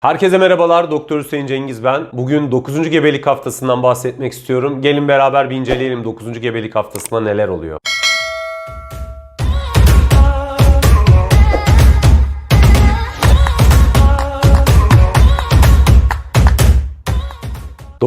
Herkese merhabalar. Doktor Hüseyin Cengiz ben. Bugün 9. gebelik haftasından bahsetmek istiyorum. Gelin beraber bir inceleyelim 9. gebelik haftasında neler oluyor.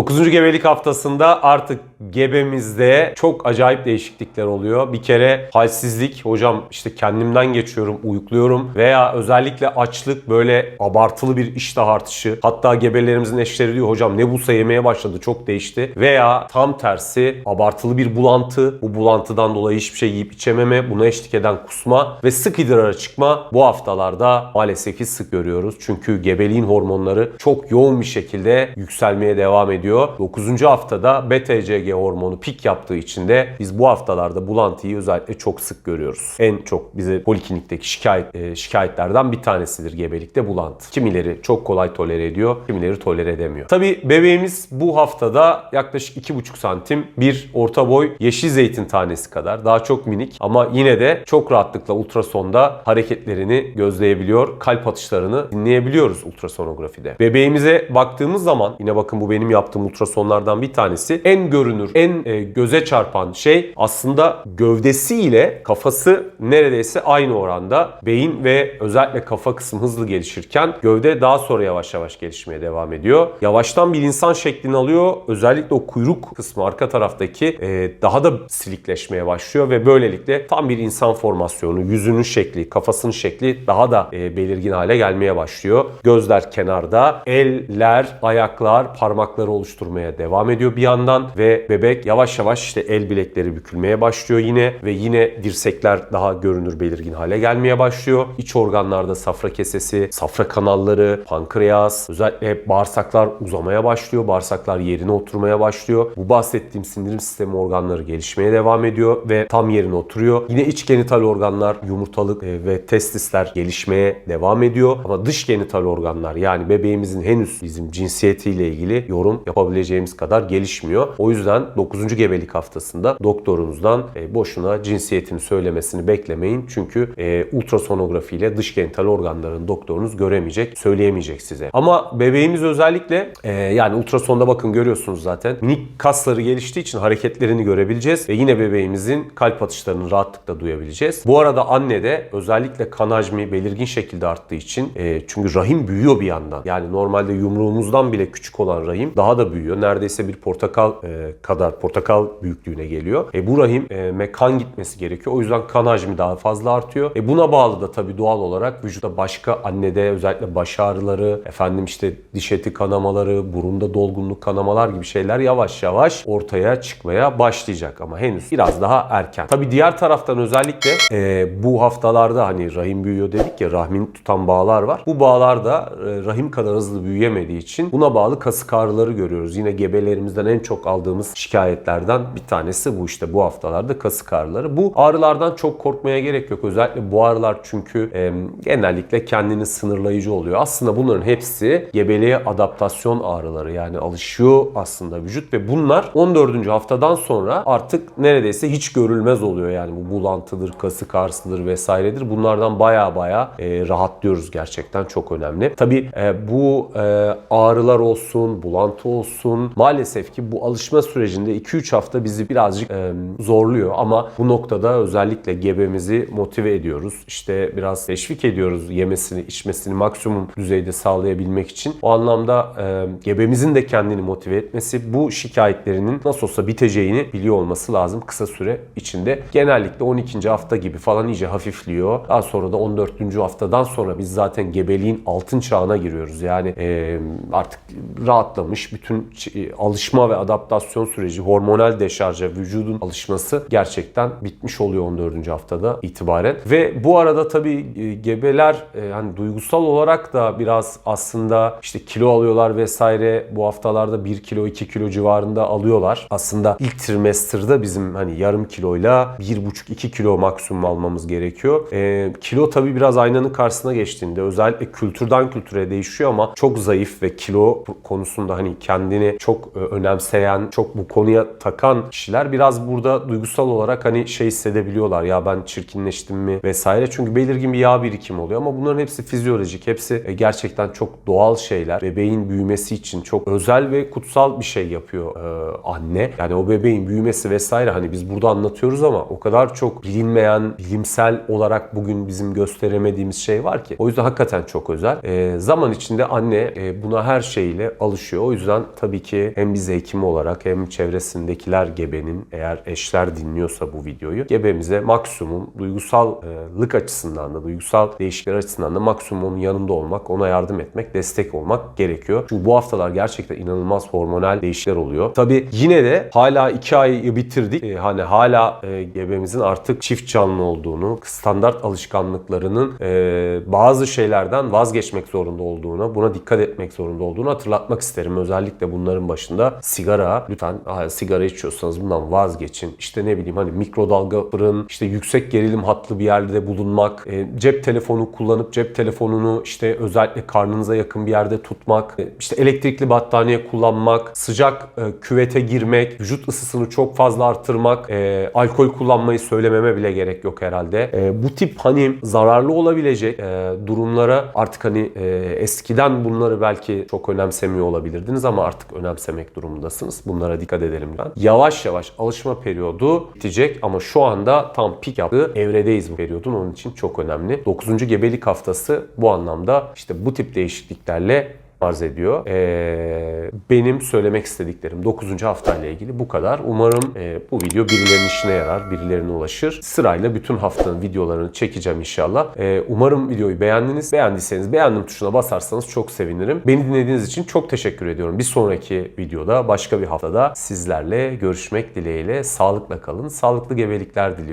Dokuzuncu gebelik haftasında artık gebemizde çok acayip değişiklikler oluyor. Bir kere halsizlik, hocam işte kendimden geçiyorum, uyukluyorum veya özellikle açlık böyle abartılı bir iştah artışı. Hatta gebelerimizin eşleri diyor hocam ne bulsa yemeye başladı çok değişti. Veya tam tersi abartılı bir bulantı. Bu bulantıdan dolayı hiçbir şey yiyip içememe, buna eşlik eden kusma ve sık idrara çıkma bu haftalarda maalesef ki sık görüyoruz. Çünkü gebeliğin hormonları çok yoğun bir şekilde yükselmeye devam ediyor. 9. haftada BTCG hormonu pik yaptığı için de biz bu haftalarda bulantıyı özellikle çok sık görüyoruz. En çok bize poliklinikteki şikayet, e, şikayetlerden bir tanesidir gebelikte bulantı. Kimileri çok kolay tolere ediyor, kimileri tolere edemiyor. Tabi bebeğimiz bu haftada yaklaşık 2,5 santim bir orta boy yeşil zeytin tanesi kadar. Daha çok minik ama yine de çok rahatlıkla ultrasonda hareketlerini gözleyebiliyor. Kalp atışlarını dinleyebiliyoruz ultrasonografide. Bebeğimize baktığımız zaman yine bakın bu benim yaptığım ultrasonlardan bir tanesi. En görünür, en e, göze çarpan şey aslında gövdesiyle kafası neredeyse aynı oranda. Beyin ve özellikle kafa kısmı hızlı gelişirken gövde daha sonra yavaş yavaş gelişmeye devam ediyor. Yavaştan bir insan şeklini alıyor. Özellikle o kuyruk kısmı arka taraftaki e, daha da silikleşmeye başlıyor ve böylelikle tam bir insan formasyonu, yüzünün şekli, kafasının şekli daha da e, belirgin hale gelmeye başlıyor. Gözler kenarda, eller, ayaklar, parmakları oluşturmaya devam ediyor bir yandan ve bebek yavaş yavaş işte el bilekleri bükülmeye başlıyor yine ve yine dirsekler daha görünür belirgin hale gelmeye başlıyor. İç organlarda safra kesesi, safra kanalları, pankreas, özellikle bağırsaklar uzamaya başlıyor. Bağırsaklar yerine oturmaya başlıyor. Bu bahsettiğim sindirim sistemi organları gelişmeye devam ediyor ve tam yerine oturuyor. Yine iç genital organlar, yumurtalık e, ve testisler gelişmeye devam ediyor. Ama dış genital organlar yani bebeğimizin henüz bizim cinsiyetiyle ilgili yorum yapabileceğimiz kadar gelişmiyor. O yüzden 9. gebelik haftasında doktorunuzdan e, boşuna cinsiyetini söylemesini beklemeyin. Çünkü e, ultrasonografi ile dış genital organların doktorunuz göremeyecek, söyleyemeyecek size. Ama bebeğimiz özellikle e, yani ultrasonda bakın görüyorsunuz zaten minik kasları geliştiği için hareketlerini görebileceğiz ve yine bebeğimizin kalp atışlarını rahatlıkla duyabileceğiz. Bu arada anne de özellikle kan hacmi belirgin şekilde arttığı için çünkü rahim büyüyor bir yandan. Yani normalde yumruğumuzdan bile küçük olan rahim daha da büyüyor. Neredeyse bir portakal e, kadar portakal büyüklüğüne geliyor. E, bu rahim e, kan gitmesi gerekiyor. O yüzden kan hacmi daha fazla artıyor. E, buna bağlı da tabii doğal olarak vücutta başka annede özellikle baş ağrıları, efendim işte diş eti kanamaları, burunda dolgunluk kanamalar gibi şeyler yavaş yavaş ortaya çıkmaya başlayacak ama henüz biraz daha erken. Tabii diğer taraftan özellikle e, bu haftalarda hani rahim büyüyor dedik ya rahmin tutan bağlar var. Bu bağlar da e, rahim kadar hızlı büyüyemediği için buna bağlı kasık ağrıları görüyoruz. Yine gebelerimizden en çok aldığımız şikayetlerden bir tanesi bu işte bu haftalarda kasık ağrıları. Bu ağrılardan çok korkmaya gerek yok. Özellikle bu ağrılar çünkü e, genellikle kendini sınırlayıcı oluyor. Aslında bunların hepsi gebeliğe adaptasyon ağrıları yani alışıyor aslında vücut ve bunlar 14. haftadan sonra artık neredeyse hiç görülmez oluyor yani bu bulantıdır, kasık ağrısıdır vesairedir. Bunlardan baya baya e, rahatlıyoruz gerçekten çok önemli. Tabi e, bu e, ağrılar olsun, bulantı olsun maalesef ki bu alışma sürecinde 2-3 hafta bizi birazcık e, zorluyor ama bu noktada özellikle gebemizi motive ediyoruz. İşte biraz teşvik ediyoruz yemesini, içmesini maksimum düzeyde sağlayabilmek için. O anlamda e, gebemizin de kendini motive etmesi bu şikayetlerinin nasıl olsa biteceğini biliyor olması lazım kısa süre içinde. Genellikle 12. hafta gibi falan iyice hafifliyor. Daha sonra da 14. haftadan sonra biz zaten gebeliğin altın çağına giriyoruz. Yani e, artık rahatlamış bütün ç- alışma ve adaptasyon süreci, hormonal deşarja, vücudun alışması gerçekten bitmiş oluyor 14. haftada itibaren. Ve bu arada tabii e, gebeler e, hani duygusal olarak da biraz aslında işte kilo alıyorlar vesaire bu haftalarda 1 kilo 2 kilo civarında alıyorlar. Aslında ilk trimester'da bizim hani yarım kiloyla 1,5-2 kilo maksimum almamız gerekiyor. E, kilo tabii biraz aynanın karşısına geçtiğinde özellikle kültürden kültüre değişiyor ama çok zayıf ve kilo konusunda hani kendini çok e, önemseyen, çok bu konuya takan kişiler biraz burada duygusal olarak hani şey hissedebiliyorlar. Ya ben çirkinleştim mi vesaire. Çünkü belirgin bir yağ birikimi oluyor ama bunların hepsi fizyolojik. Hepsi e, gerçekten çok doğal şeyler. Bebeğin büyümesi için çok özel ve kutsal bir şey yapıyor e, anne. Yani o bebeğin büyümesi vesaire hani biz burada anlatıyoruz ama o kadar çok bilinmeyen, bilimsel olarak bugün bizim gösteremediğimiz şey var ki. O yüzden hakikaten çok özel. Zaman içinde anne buna her şeyle alışıyor. O yüzden tabii ki hem biz hekimi olarak hem çevresindekiler gebenin eğer eşler dinliyorsa bu videoyu gebemize maksimum duygusallık açısından da duygusal değişiklikler açısından da maksimum yanında olmak, ona yardım etmek, destek olmak gerekiyor. Çünkü bu haftalar gerçekten inanılmaz hormonal değişiklikler oluyor. Tabii yine de hala iki ayı bitirdik. Ee, hani hala e, gebemizin artık çift canlı olduğunu, standart alışkanlıklarının e, bazı şeylerden vazgeçmek zorunda olduğunu, buna dikkat etmek zorunda olduğunu hatırlatmak isterim. Özellikle bunların başında sigara. Lütfen sigara içiyorsanız bundan vazgeçin. İşte ne bileyim hani mikrodalga fırın, işte yüksek gerilim hatlı bir yerde bulunmak, e, cep telefonu kullanıp cep telefonunu işte özellikle karnınıza yakın bir yerde tutmak, e, işte elektrikli battaniye kullanmak, sıcak e, küvete girmek, vücut ısısını çok fazla arttırmak, e, alkol kullanmayı söylememe bile gerek yok herhalde. E, bu tip hani zararlı olabilecek e, durumlara artık hani e, eskiden bunları belki çok önemsemiyor olabilirdiniz ama artık önemsemek durumundasınız. Bunlara dikkat edelim ben. Yavaş yavaş alışma periyodu bitecek ama şu anda tam pik yaptığı evredeyiz bu periyodun. Onun için çok önemli. 9. gebelik haftası bu anlamda işte bu tip değişikliklerle arz ediyor. Ee, benim söylemek istediklerim 9. haftayla ilgili bu kadar. Umarım e, bu video birilerinin işine yarar, birilerine ulaşır. Sırayla bütün haftanın videolarını çekeceğim inşallah. Ee, umarım videoyu beğendiniz. Beğendiyseniz beğendim tuşuna basarsanız çok sevinirim. Beni dinlediğiniz için çok teşekkür ediyorum. Bir sonraki videoda başka bir haftada sizlerle görüşmek dileğiyle. Sağlıkla kalın, sağlıklı gebelikler diliyorum.